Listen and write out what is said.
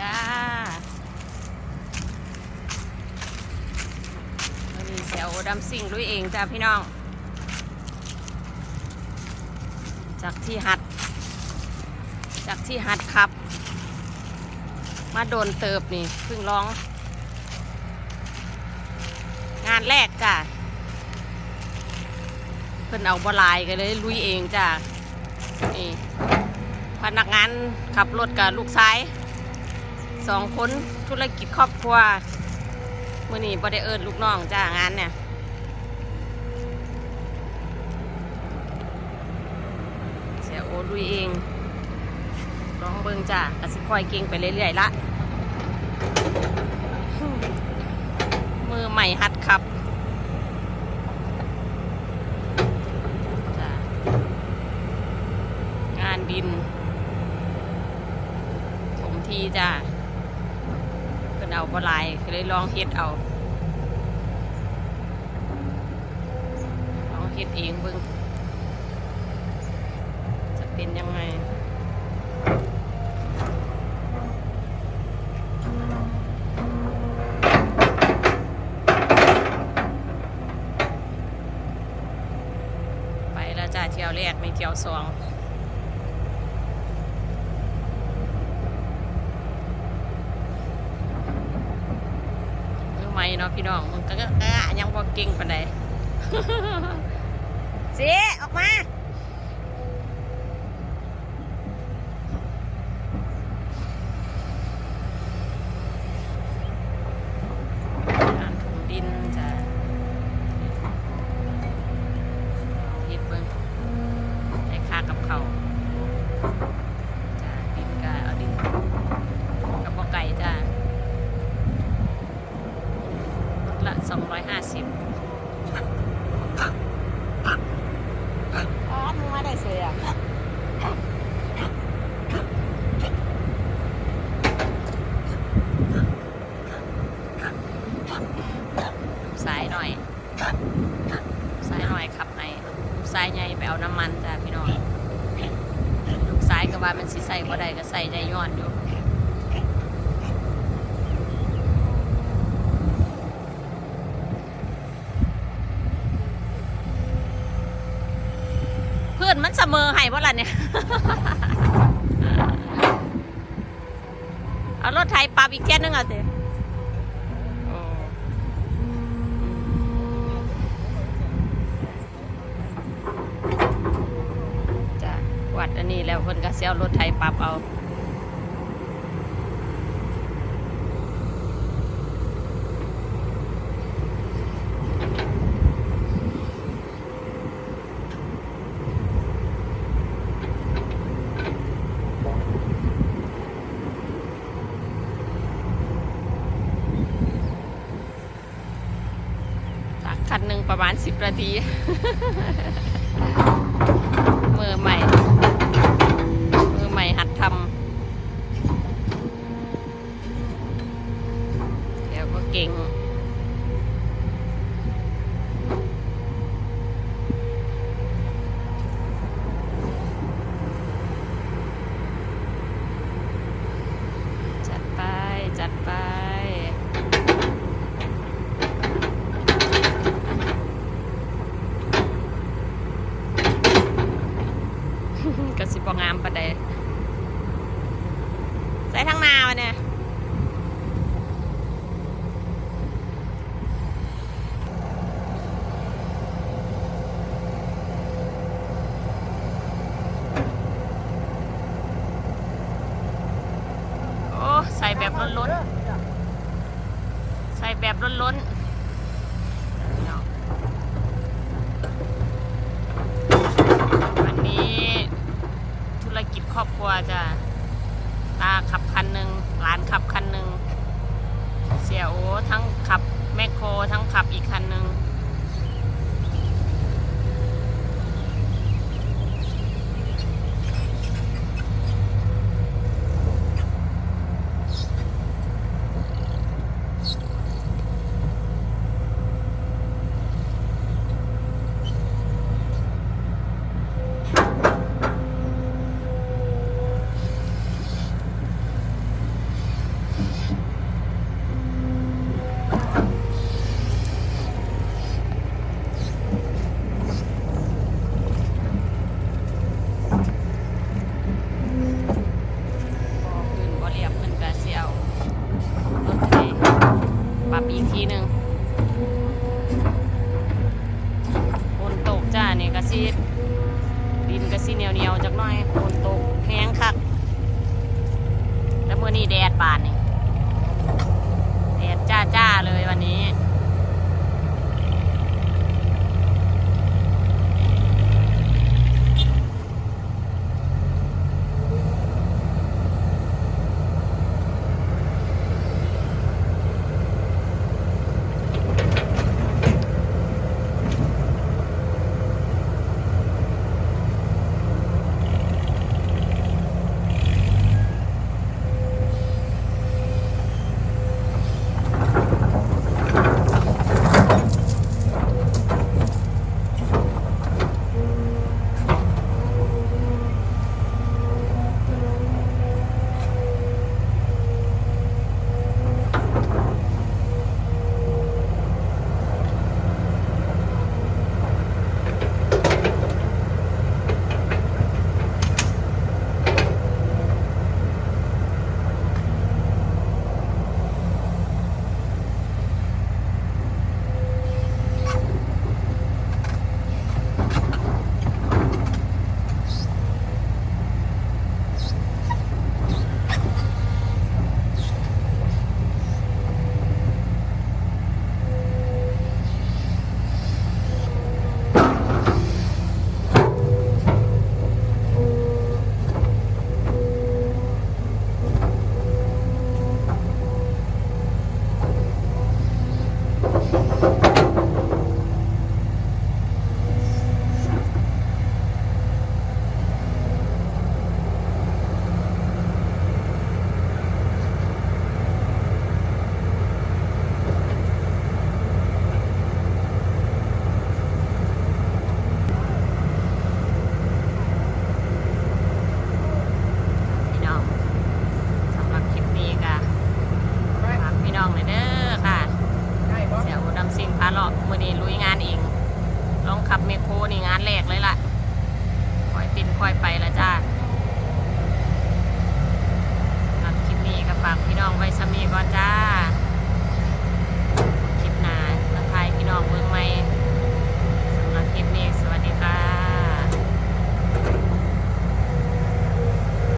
จ้าวันนี้เสียวดำสิ่งด้วยเองจ้าพี่น้อง จากที่หัด จากที่หัดขับ มาโดนเติบนี่เพิ่งร้อง งานแรกจ้ะเพิ่นเอาบลายกันเลยลุยเองจ้ะนี่พนักงานขับรถกับลูกชาย สองคนธุรกิจครอบครัวเมื่อนี้บ่ได้เอิญลูกน้องจ้างานเนี่ยเสียโอลุยเองลองเบิ่งจ้ะกสิคอยเก่งไปเรื่อยๆละมือใหม่หัดขับจ้ะงานดิน ถมทีจ้ะ พิ่นเอาบหลายก็เลยลองเฮ็ดเอาลองเฮ็ดเองเบิ่งจะเป็นยังไงไปแล้วจ้าเที่ยวแรกไม่เที่ยวสองมือใหม่ เนาะพี่น้องมันก็ก็ยังพอเก่งปานใดสิออกมา การถมดินจะเฮ็ดเบิ่งได้ค่ากับเขาวจ้าดินก็เอาดินกับบ่อไก่จ้าละสองร้อยห้าสิบอ๋อมึงมาได้เสียสายหน่อย สายหน่อยขับในลูกสายใหญ่ไปเอาน้ำมันจ้าพี่น้องลูกสายก็ว่ามั นสิใส่บ่ได้ก็ใส่ได้ย้อนอยู่เพื่อนมันเสมอให้บ่ล่ะเนี่ย เอารถไทยปรับอีกแค่นึงเอาสิโอ้จ้ะวัดอันนี้แล้ว เพิ่นก็สิเอารถไถปรับเอาคันหนึ่งประมาณสิบนาที มือใหม่หัดทำเดี๋ยวก็เก่ง จัดไป จัดไป กสิบงามประเดใส่ทั้งนาวะ เนี่ยโอ้ใส่แบบล้นๆ ใส่แบบล้นๆเอาวันนี้ธุรกิจครอบครัวจ้ะ ตาขับคันหนึ่งหลานขับคันหนึ่งเสียโอทั้งขับแมคโครทั้งขับอีกคันหนึ่ง แดดบานนี่ anyone that.